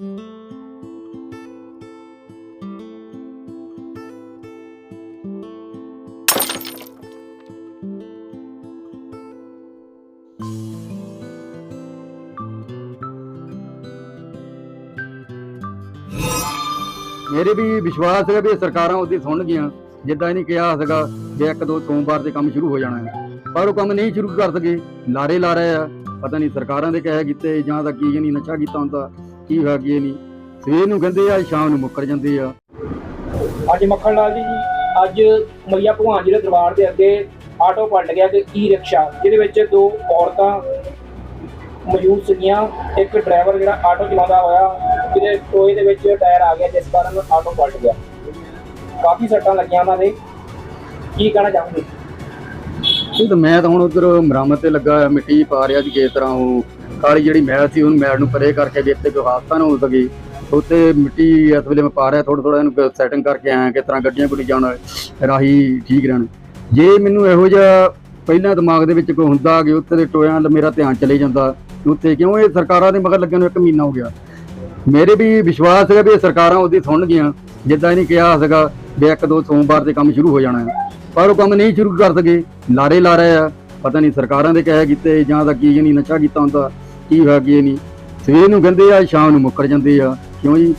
ਮੇਰੇ ਵੀ ਵਿਸ਼ਵਾਸ ਹੈ ਵੀ ਇਹ ਸਰਕਾਰਾਂ ਉਹਦੀ ਸੁਣਗੀਆਂ ਜਿੱਦਾਂ ਇਹਨੇ ਕਿਹਾ ਸੀਗਾ ਵੀ ਇੱਕ ਦੋ ਸੋਮਵਾਰ ਤੇ ਕੰਮ ਸ਼ੁਰੂ ਹੋ ਜਾਣਾ ਹੈ। ਪਰ ਉਹ ਕੰਮ ਨਹੀਂ ਸ਼ੁਰੂ ਕਰ ਸਕੇ। ਲਾਰੇ ਲਾ ਰਹੇ ਆ। ਪਤਾ ਨਹੀਂ ਸਰਕਾਰਾਂ ਦੇ ਕਹੇ ਕੀਤੇ ਜਾਂ ਤਾਂ ਕੀ ਨਹੀਂ ਨਸ਼ਾ ਕੀਤਾ ਹੁੰਦਾ। ਕੀ ਕੀ ਨਹੀਂ? ਸਵੇਰ ਨੂੰ ਕਹਿੰਦੇ ਆ ਸ਼ਾਮ ਨੂੰ ਮੁੱਕਰ ਜਾਂਦੇ ਆ। ਅੱਜ ਮੱਖਣ ਲਾਲ ਜੀ ਅੱਜ ਮਈਆ ਭਗਵਾਨ ਜੀ ਦੇ ਦਰਬਾਰ ਦੇ ਅੱਗੇ ਆਟੋ ਪਲਟ ਗਿਆ ਤੇ ਈ ਰਿਕਸ਼ਾ ਜਿਹਦੇ ਵਿੱਚ ਦੋ ਔਰਤਾਂ ਮੌਜੂਦ ਸੀਗੀਆਂ। ਇੱਕ ਡਰਾਈਵਰ ਜਿਹੜਾ ਆਟੋ ਚਲਾਉਂਦਾ ਹੋਇਆ ਜਿਹਦੇ ਟੋਏ ਦੇ ਵਿੱਚ ਟਾਇਰ ਆ ਗਿਆ ਜਿਸ ਕਾਰਨ ਆਟੋ ਪਲਟ ਗਿਆ। ਕਾਫੀ ਸੱਟਾਂ ਲੱਗੀਆਂ ਉਹਨਾਂ ਦੇ। ਕੀ ਕਹਿਣਾ ਚਾਹੋਗੇ? ਇਹ ਤਾਂ ਮੈਂ ਤਾਂ ਹੁਣ ਉਧਰ ਮਰਾਮਤ ਤੇ ਲੱਗਾ ਹੋਇਆ, ਮਿੱਟੀ ਪਾ ਰਿਹਾ ਸੀ ਕਿਸ ਤਰ੍ਹਾਂ ਉਹ ਕਾਲੀ ਜਿਹੜੀ ਮੈਲ ਸੀ, ਉਹਨੂੰ ਮੈਲ ਨੂੰ ਪਰੇ ਕਰਕੇ ਵੀ ਇੱਥੇ ਕੋਈ ਹਾਦਸਾ ਨਾ ਹੋ ਸਕੇ। ਉੱਤੇ ਮਿੱਟੀ ਇਸ ਵੇਲੇ ਮੈਂ ਪਾ ਰਿਹਾ ਥੋੜਾ ਥੋੜਾ ਇਹਨੂੰ ਸੈਟਿੰਗ ਕਰਕੇ ਆਇਆ ਕਿਸ ਤਰ੍ਹਾਂ ਗੱਡੀਆਂ ਗੁੱਡੀ ਜਾਣ ਰਾਹੀ ਠੀਕ ਰਹਿਣ। ਜੇ ਮੈਨੂੰ ਇਹੋ ਜਿਹਾ ਪਹਿਲਾਂ ਦਿਮਾਗ ਦੇ ਵਿੱਚ ਕੋਈ ਹੁੰਦਾ ਕਿ ਉੱਥੇ ਦੇ ਟੋਇਆਂ ਮੇਰਾ ਧਿਆਨ ਚਲੇ ਜਾਂਦਾ ਉੱਥੇ ਕਿਉਂ ਇਹ ਸਰਕਾਰਾਂ ਦੇ ਮਗਰ ਲੱਗਣ ਨੂੰ ਇੱਕ ਮਹੀਨਾ ਹੋ ਗਿਆ। ਮੇਰੇ ਵੀ ਵਿਸ਼ਵਾਸ ਹੈ ਵੀ ਇਹ ਸਰਕਾਰਾਂ ਉਹਦੀ ਸੁਣਨਗੀਆਂ ਜਿੱਦਾਂ ਇਹਨੇ ਕਿਹਾ ਸੀਗਾ ਵੀ ਇੱਕ ਦੋ ਸੋਮਵਾਰ ਤੇ ਕੰਮ ਸ਼ੁਰੂ ਹੋ ਜਾਣਾ ਪਰ ਉਹ ਕੰਮ ਨਹੀਂ ਸ਼ੁਰੂ ਕਰ ਸਕੇ। ਲਾਰੇ ਲਾ ਰਹੇ ਆ। ਪਤਾ ਨਹੀਂ ਸਰਕਾਰਾਂ ਦੇ ਕਹਿ ਕੀਤੇ ਜਾਂ ਤਾਂ ਕੀ ਨਹੀਂ ਨਸ਼ਾ ਕੀਤਾ ਹੁੰਦਾ, ਕੀ ਹੋਇਆ, ਕੀ ਨਹੀਂ। ਸਵੇਰ ਨੂੰ ਗੰਦੇ ਆ, ਸ਼ਾਮ ਨੂੰ ਮੁੱਕਰ ਜਾਂਦੇ ਆ। ਕਿਉਂ ਜੀ?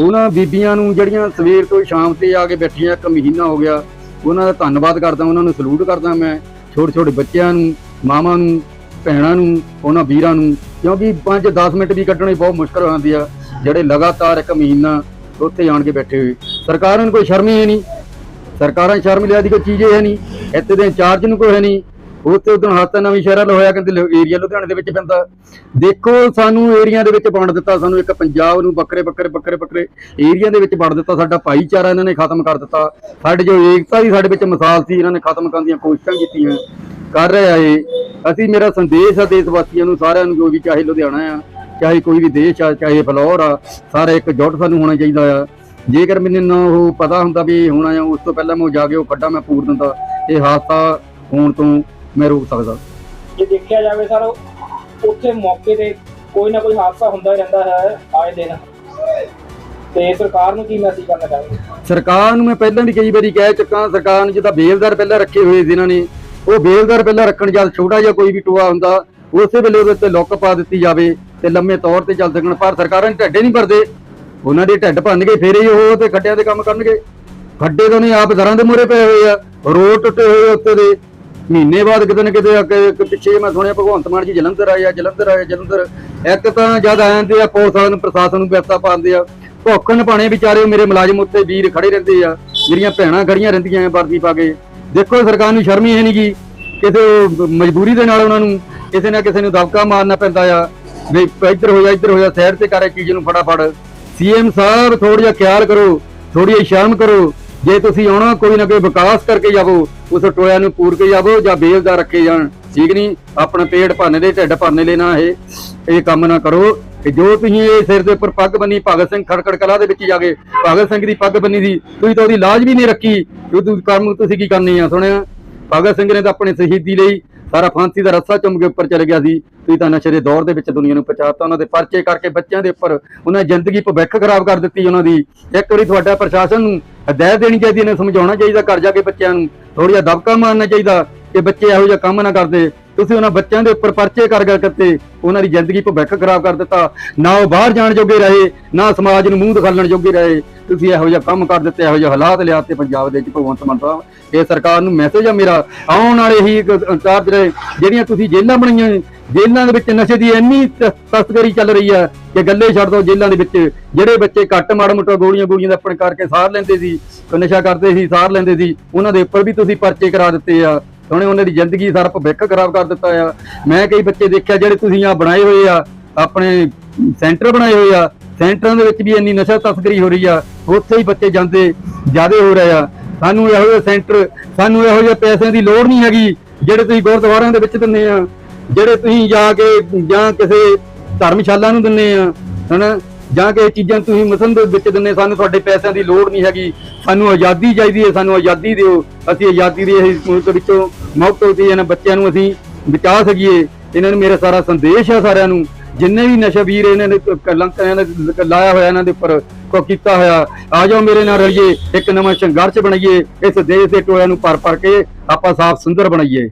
ਉਹਨਾਂ ਬੀਬੀਆਂ ਨੂੰ ਜਿਹੜੀਆਂ ਸਵੇਰ ਤੋਂ ਸ਼ਾਮ ਤੇ ਆ ਕੇ ਬੈਠੀਆਂ, ਇੱਕ ਮਹੀਨਾ ਹੋ ਗਿਆ, ਉਹਨਾਂ ਦਾ ਧੰਨਵਾਦ ਕਰਦਾ, ਉਹਨਾਂ ਨੂੰ ਸਲੂਟ ਕਰਦਾ ਮੈਂ ਛੋਟੇ ਛੋਟੇ ਬੱਚਿਆਂ ਨੂੰ, ਮਾਵਾਂ ਨੂੰ, ਭੈਣਾਂ ਨੂੰ, ਉਹਨਾਂ ਵੀਰਾਂ ਨੂੰ। ਕਿਉਂਕਿ 5-10 ਮਿੰਟ ਵੀ ਕੱਢਣੇ ਬਹੁਤ ਮੁਸ਼ਕਲ ਹੋ ਜਾਂਦੀ ਆ, ਜਿਹੜੇ ਲਗਾਤਾਰ ਇੱਕ ਮਹੀਨਾ ਉੱਥੇ ਆਣ ਕੇ ਬੈਠੇ ਹੋਏ। ਸਰਕਾਰਾਂ ਨੂੰ ਕੋਈ ਸ਼ਰਮ ਹੀ ਹੈ ਨਹੀਂ। ਸਰਕਾਰਾਂ ਸ਼ਰਮ ਲਿਆ ਦੀ ਕੋਈ ਚੀਜ਼ ਹੈ ਨਹੀਂ। ਇੱਥੇ ਦੇ ਇੰਚਾਰਜ ਨੂੰ ਕੋਈ ਹੈ ਨਹੀਂ। ਉੱਥੇ ਉਦੋਂ ਹਾਸਾ ਨਵੀਂ ਸ਼ਹਿਰਾਂ ਵਾਲਾ ਹੋਇਆ ਕਹਿੰਦੇ ਏਰੀਆ ਲੁਧਿਆਣੇ ਦੇ ਵਿੱਚ ਪੈਂਦਾ। ਦੇਖੋ ਸਾਨੂੰ ਏਰੀਆ ਦੇ ਵਿੱਚ ਵੰਡ ਦਿੱਤਾ, ਸਾਨੂੰ ਇੱਕ ਪੰਜਾਬ ਨੂੰ ਬੱਕਰੇ ਬੱਕਰੇ ਬੱਕਰੇ ਬੱਕਰੇ ਏਰੀਆ ਦੇ ਵਿੱਚ ਵੰਡ ਦਿੱਤਾ, ਸਾਡਾ ਭਾਈਚਾਰਾ ਇਹਨਾਂ ਨੇ ਖਤਮ ਕਰ ਦਿੱਤਾ। ਸਾਡੇ ਜੋ ਏਕਤਾ ਦੀ ਸਾਡੇ ਵਿੱਚ ਮਿਸਾਲ ਸੀ, ਇਹਨਾਂ ਨੇ ਖਤਮ ਕਰਨ ਦੀਆਂ ਕੋਸ਼ਿਸ਼ਾਂ ਕੀਤੀਆਂ। ਕਰ ਰਿਹਾ ਆ ਇਹ। ਅਸੀਂ ਮੇਰਾ ਸੰਦੇਸ਼ ਆ ਦੇਸ਼ ਵਾਸੀਆਂ ਨੂੰ, ਸਾਰਿਆਂ ਨੂੰ ਜੋ ਵੀ ਚਾਹੇ ਲੁਧਿਆਣਾ ਆ, ਚਾਹੇ ਕੋਈ ਵੀ ਦੇਸ਼ ਆ, ਚਾਹੇ ਫਲੋਰ ਆ, ਸਾਰੇ ਇੱਕ ਜੁੱਟ ਸਾਨੂੰ ਹੋਣਾ ਚਾਹੀਦਾ ਆ। ਜੇਕਰ ਮੈਨੂੰ ਨਾ ਉਹ ਪਤਾ ਹੁੰਦਾ ਵੀ ਹੋਣਾ ਆ ਉਸ ਤੋਂ ਪਹਿਲਾਂ ਮੈਂ ਜਾ ਕੇ ਉਹ ਖੱਡਾ ਮੈਂ ਪੂਰ ਦਿੰਦਾ। ਇਹ ਹਾਦਸਾ ਹੋਣ ਤੋਂ ਮੈਂ ਰੋਕ ਸਕਦਾ। ਜੇ ਦੇਖਿਆ ਜਾਵੇ ਸਰ ਉੱਥੇ ਮੌਕੇ ਤੇ ਕੋਈ ਨਾ ਕੋਈ ਹਾਦਸਾ ਹੁੰਦਾ ਹੀ ਰਹਿੰਦਾ ਹੈ ਆਏ ਦਿਨ। ਤੇ ਸਰਕਾਰ ਨੂੰ ਕੀ ਮੈਸੇਜ ਕਰਨਾ ਚਾਹੋਗੇ? ਸਰਕਾਰ ਨੂੰ ਮੈਂ ਪਹਿਲਾਂ ਵੀ ਕਈ ਵਾਰੀ ਕਹਿ ਚੁੱਕਾ ਸਰਕਾਰ ਨੂੰ ਜਿੱਦਾਂ ਬੇਲਦਾਰ ਪਹਿਲਾਂ ਰੱਖੇ ਹੋਏ ਸੀ ਇਹਨਾਂ ਨੇ ਉਹ ਬੇਲਦਾਰ ਪਹਿਲਾਂ ਰੱਖਣ ਜਦ ਛੋਟਾ ਜਿਹਾ ਕੋਈ ਵੀ ਟੋਆ ਹੁੰਦਾ ਉਸੇ ਵੇਲੇ ਉਹਦੇ ਉੱਤੇ ਲੁੱਕ ਪਾ ਦਿੱਤੀ ਜਾਵੇ ਤੇ ਲੰਮੇ ਤੌਰ ਤੇ ਚੱਲ ਸਕਣ ਪਰ ਸਰਕਾਰਾਂ ਨੇ ਢੱਡੇ ਨਹੀਂ ਭਰਦੇ। ਉਹਨਾਂ ਦੇ ਢੱਡ ਭੰਨਗੇ ਫੇਰ ਹੀ ਉਹ ਤੇ ਖੱਡਿਆਂ ਦੇ ਕੰਮ ਕਰਨਗੇ। ਖੱਡੇ ਤਾਂ ਨਹੀਂ ਆਪ ਦਰਾਂ ਦੇ ਮੂਹਰੇ ਪਏ ਹੋਏ ਆ ਰੋਡ ਟੁੱਟੇ ਹੋਏ ਉੱਤੇ ਦੇ। ਮਹੀਨੇ ਬਾਅਦ ਕਿਤੇ ਨਾ ਕਿਤੇ ਅੱਗੇ ਇੱਕ ਪਿੱਛੇ ਮੈਂ ਸੁਣਿਆ ਭਗਵੰਤ ਮਾਨ ਜੀ ਜਲੰਧਰ ਆਏ ਆ, ਜਲੰਧਰ ਆਏ ਜਲੰਧਰ। ਇੱਕ ਤਾਂ ਜਦ ਆਏ ਤੇ ਆ, ਪੁਲਿਸ ਵਾਲਿਆਂ ਨੂੰ, ਪ੍ਰਸ਼ਾਸਨ ਨੂੰ ਵਿਅਸਤਾ ਪਾਉਂਦੇ ਆ। ਭੁੱਖਣ ਪਾਣੇ ਵਿਚਾਰੇ ਮੇਰੇ ਮੁਲਾਜ਼ਮ ਉੱਤੇ ਵੀਰ ਖੜੇ ਰਹਿੰਦੇ ਆ। ਜਿਹੜੀਆਂ ਭੈਣਾਂ ਖੜੀਆਂ ਰਹਿੰਦੀਆਂ ਆ ਵਰਦੀ ਪਾ ਕੇ। ਦੇਖੋ ਸਰਕਾਰ ਨੂੰ ਸ਼ਰਮ ਹੀ ਹੈ ਨਹੀਂਗੀ ਕਿਸੇ ਮਜਬੂਰੀ ਦੇ ਨਾਲ ਉਹਨਾਂ ਨੂੰ ਕਿਸੇ ਨਾ ਕਿਸੇ ਨੂੰ ਦਬਕਾ ਮਾਰਨਾ ਪੈਂਦਾ ਆ। ਵੀ ਇੱਧਰ ਹੋ ਜਾ ਇੱਧਰ ਹੋ ਜਾ ਸਾਈਡ ਤੇ ਕਰੇ ਚੀਜ਼ ਨੂੰ ਫਟਾਫਟ। ਸੀਐਮ ਸਾਹਿਬ ਥੋੜਾ ਜਿਹਾ ਖਿਆਲ ਕਰੋ ਥੋੜੀ ਜਿਹੀ ਸ਼ਰਮ ਕਰੋ। ਜੇ ਤੁਸੀਂ ਆਉਣਾ, ਕੋਈ ਨਾ ਕੋਈ ਵਿਕਾਸ ਕਰਕੇ ਜਾਵੋ, ਉਸ ਟੋਇਆ ਨੂੰ ਪੂਰ ਕੇ ਜਾਵੋ ਜਾਂ ਬੇਲਦਾਰ ਰੱਖੇ ਜਾਣ। ਠੀਕ ਨਹੀਂ? ਆਪਣਾ ਪੇੜ ਭਰਨੇ ਦੇ, ਢਿੱਡ ਭਰਨੇ ਲੈਣਾ ਇਹ। ਇਹ ਕੰਮ ਨਾ ਕਰੋ। ਕਿ ਜੋ ਤੁਸੀਂ ਇਹ ਸਿਰ ਦੇ ਉੱਪਰ ਪੱਗ ਬੰਨੀ ਭਗਤ ਸਿੰਘ ਖੜਕੜ ਕਲਾ ਦੇ ਵਿੱਚ ਜਾ ਕੇ, ਭਗਤ ਸਿੰਘ ਦੀ ਪੱਗ ਬੰਨੀ ਸੀ ਤੁਸੀਂ ਤਾਂ ਉਹਦੀ ਲਾਜ ਵੀ ਨਹੀਂ ਰੱਖੀ। ਤੁਸੀਂ ਕੰਮ, ਤੁਸੀਂ ਕੀ ਕਰਨੀ ਆ? ਸੁਣਿਆ? ਭਗਤ ਸਿੰਘ ਨੇ ਤਾਂ ਆਪਣੇ ਸ਼ਹੀਦੀ ਲਈ ਸਾਰਾ ਫਾਂਸੀ ਦਾ ਰੱਸਾ ਚੁੰਮ ਕੇ ਉੱਪਰ ਚਲੇ ਗਿਆ ਸੀ। ਤੁਸੀਂ ਤਾਂ ਨਸ਼ੇ ਦੇ ਦੌਰ ਦੇ ਵਿੱਚ ਦੁਨੀਆ ਨੂੰ ਪਹੁੰਚਾਤਾ ਉਹਨਾਂ ਦੇ ਪਰਚੇ ਕਰਕੇ ਬੱਚਿਆਂ ਦੇ ਉੱਪਰ ਉਹਨਾਂ ਦੀ ਜ਼ਿੰਦਗੀ ਭਵਿੱਖ ਖਰਾਬ ਕਰ ਦਿੱਤੀ ਉਹਨਾਂ ਦੀ। ਇੱਕ ਵਾਰੀ ਤੁਹਾਡਾ ਪ੍ਰਸ਼ਾਸਨ ਨੂੰ ਹਦਾਇਤ ਦੇਣੀ ਚਾਹੀਦੀ, ਇਹਨੇ ਸਮਝਾਉਣਾ ਚਾਹੀਦਾ, ਘਰ ਜਾ ਕੇ ਬੱਚਿਆਂ ਨੂੰ ਥੋੜਾ ਜਿਹਾ ਦਬਕਾ ਮਾਰਨਾ ਚਾਹੀਦਾ ਕਿ ਬੱਚੇ ਇਹੋ ਜਿਹਾ ਕੰਮ ਨਾ ਕਰਦੇ। ਤੁਸੀਂ ਉਹਨਾਂ ਬੱਚਿਆਂ ਦੇ ਉੱਪਰ ਪਰਚੇ ਕਰ ਕਰ ਕਰਤੇ, ਉਹਨਾਂ ਦੀ ਜ਼ਿੰਦਗੀ ਭਵਿੱਖ ਖਰਾਬ ਕਰ ਦਿੱਤਾ। ਨਾ ਉਹ ਬਾਹਰ ਜਾਣ ਜੋਗੇ ਰਹੇ, ਨਾ ਸਮਾਜ ਨੂੰ ਮੂੰਹ ਦਿਖਾਲਣ ਜੋਗੇ ਰਹੇ। ਤੁਸੀਂ ਇਹੋ ਜਿਹਾ ਕੰਮ ਕਰ ਦਿੱਤੇ, ਇਹੋ ਜਿਹੇ ਹਾਲਾਤ ਲਿਆ ਤੇ ਪੰਜਾਬ ਦੇ ਵਿੱਚ ਭਗਵੰਤ ਮਾਨ ਸਾਹਿਬ, ਇਹ ਸਰਕਾਰ ਨੂੰ ਮੈਸੇਜ ਆ ਮੇਰਾ। ਆਉਣ ਵਾਲੇ ਹੀ ਇੰਚਾਰਜ ਰਹੇ, ਜਿਹੜੀਆਂ ਤੁਸੀਂ ਜੇਲ੍ਹਾਂ ਬਣਾਈਆਂ ਜੇਲ੍ਹਾਂ ਦੇ ਵਿੱਚ ਨਸ਼ੇ ਦੀ ਇੰਨੀ ਤ- ਤਸਕਰੀ ਚੱਲ ਰਹੀ ਆ ਕਿ ਗੱਲੇ ਛੱਡ ਦੋ ਜੇਲ੍ਹਾਂ ਦੇ ਵਿੱਚ। ਜਿਹੜੇ ਬੱਚੇ ਘੱਟ ਮਾੜਾ ਮੋਟਾ ਗੋਲੀਆਂ ਗੋਲੀਆਂ ਦਾ ਆਪਣੇ ਕਰਕੇ ਸਾਰ ਲੈਂਦੇ ਸੀ ਨਸ਼ਾ ਕਰਦੇ ਸੀ, ਸਾਰ ਲੈਂਦੇ ਸੀ, ਉਹਨਾਂ ਦੇ ਉੱਪਰ ਵੀ ਤੁਸੀਂ ਪਰਚੇ ਕਰਾ ਦਿੱਤੇ ਆ। ਉਹਨੇ ਉਹਨਾਂ ਦੀ ਜ਼ਿੰਦਗੀ ਸਾਰਾ ਭਵਿੱਖ ਖਰਾਬ ਕਰ ਦਿੱਤਾ ਆ। ਮੈਂ ਕਈ ਬੱਚੇ ਦੇਖਿਆ ਜਿਹੜੇ ਤੁਸੀਂ ਆ ਬਣਾਏ ਹੋਏ ਆ, ਆਪਣੇ ਸੈਂਟਰ ਬਣਾਏ ਹੋਏ ਆ, ਸੈਂਟਰਾਂ ਦੇ ਵਿੱਚ ਵੀ ਇੰਨੀ ਨਸ਼ਾ ਤਸਕਰੀ ਹੋ ਰਹੀ ਆ, ਉੱਥੇ ਹੀ ਬੱਚੇ ਜਾਂਦੇ, ਜ਼ਿਆਦੇ ਹੋ ਰਹੇ ਆ। ਸਾਨੂੰ ਇਹੋ ਜਿਹੇ ਸੈਂਟਰ, ਸਾਨੂੰ ਇਹੋ ਜਿਹੇ ਪੈਸਿਆਂ ਦੀ ਲੋੜ ਨਹੀਂ ਹੈਗੀ, ਜਿਹੜੇ ਤੁਸੀਂ ਗੁਰਦੁਆਰਿਆਂ ਦੇ ਵਿੱਚ ਦਿੰਦੇ ਆ। ਜਿਹੜੇ ਤੁਸੀਂ ਜਾ ਕੇ, ਜਾਂ ਕਿਸੇ ਧਰਮਸ਼ਾਲਾ ਨੂੰ ਦਿੰਦੇ ਆ, ਹਨਾ? ਜਾਂ ਕਿ ਇਹ ਚੀਜ਼ਾਂ ਤੁਸੀਂ ਮਸਨ ਦੇ ਵਿੱਚ ਦਿੰਦੇ, ਸਾਨੂੰ ਤੁਹਾਡੇ ਪੈਸਿਆਂ ਦੀ ਲੋੜ ਨਹੀਂ ਹੈਗੀ। ਸਾਨੂੰ ਆਜ਼ਾਦੀ ਚਾਹੀਦੀ ਹੈ, ਸਾਨੂੰ ਆਜ਼ਾਦੀ ਦਿਓ। ਅਸੀਂ ਆਜ਼ਾਦੀ ਦੇ ਇਸ ਮੁਲਕ ਵਿੱਚੋਂ ਮੁਕਤ ਹੋ ਕੇ ਇਹਨਾਂ ਬੱਚਿਆਂ ਨੂੰ ਅਸੀਂ ਬਚਾ ਸਕੀਏ। ਇਹਨਾਂ ਨੂੰ ਮੇਰਾ ਸਾਰਾ ਸੰਦੇਸ਼ ਹੈ ਸਾਰਿਆਂ ਨੂੰ। ਜਿੰਨੇ ਵੀ ਨਸ਼ਾ ਵੀਰ ਇਹਨਾਂ ਨੇ ਕਲੰਕ ਇਹਨਾਂ ਨੇ ਲਾਇਆ ਹੋਇਆ, ਇਹਨਾਂ ਦੇ ਉੱਪਰ ਕੋ, ਕੀਤਾ ਹੋਇਆ, ਆ ਜਾਓ ਮੇਰੇ ਨਾਲ ਰਲੀਏ, ਇੱਕ ਨਵਾਂ ਸੰਘਰਸ਼ ਬਣਾਈਏ। ਇਸ ਦੇਸ਼ ਦੇ ਟੋਇਆਂ ਨੂੰ ਪਰ ਪਰ ਕੇ ਆਪਾਂ ਸਾਫ਼ ਸੁੰਦਰ ਬਣਾਈਏ।